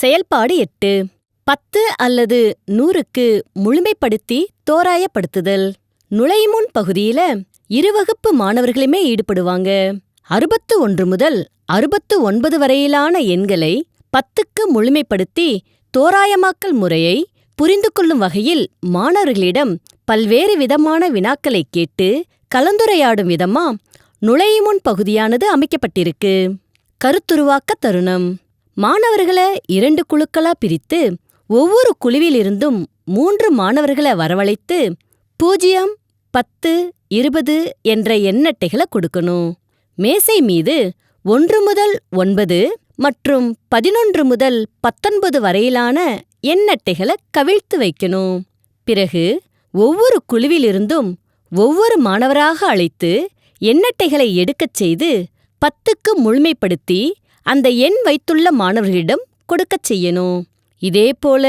செயல்பாடு எட்டு. பத்து அல்லது நூறுக்கு முழுமைப்படுத்தி தோராயப்படுத்துதல். நுழைமுன் பகுதியில இருவகுப்பு மாணவர்களுமே ஈடுபடுவாங்க. அறுபத்து ஒன்று முதல் அறுபத்து ஒன்பது வரையிலான எண்களை பத்துக்கு முழுமைப்படுத்தி தோராயமாக்கல் முறையை புரிந்து கொள்ளும் வகையில் மாணவர்களிடம் பல்வேறு விதமான வினாக்களை கேட்டு கலந்துரையாடும் விதமா நுழையுமுன் பகுதியானது அமைக்கப்பட்டிருக்கு. கருத்துருவாக்க தருணம். மாணவர்களை இரண்டு குழுக்களா பிரித்து ஒவ்வொரு குழுவிலிருந்தும் மூன்று மாணவர்களை வரவழைத்து பூஜ்ஜியம் பத்து இருபது என்ற எண்ணட்டைகளை கொடுக்கணும். மேசை மீது ஒன்று முதல் ஒன்பது மற்றும் பதினொன்று முதல் பத்தொன்பது வரையிலான எண்ணட்டைகளை கவிழ்த்து வைக்கணும். பிறகு ஒவ்வொரு குழுவிலிருந்தும் ஒவ்வொரு மாணவராக அழைத்து எண்ணட்டைகளை எடுக்கச் செய்து பத்துக்கு முழுமைப்படுத்தி அந்த எண் வைத்துள்ள மாணவர்களிடம் கொடுக்கச் செய்யணும். இதேபோல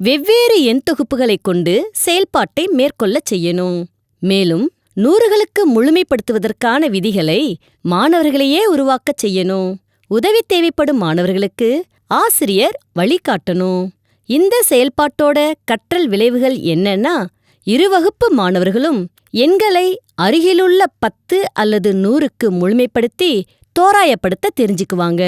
வெவ்வேறு எண் தொகுப்புகளைக் கொண்டு செயல்பாட்டை மேற்கொள்ளச் செய்யணும். மேலும் நூறுகளுக்கு முழுமைப்படுத்துவதற்கான விதிகளை மாணவர்களையே உருவாக்கச் செய்யணும். உதவி தேவைப்படும் மாணவர்களுக்கு ஆசிரியர் வழிகாட்டணும். இந்த செயல்பாட்டோட கற்றல் விளைவுகள் என்னன்னா இருவகுப்பு மாணவர்களும் எண்களை அருகிலுள்ள பத்து அல்லது நூறுக்கு முழுமைப்படுத்தி தோராயப்படுத்த தெரிஞ்சுக்குவாங்க.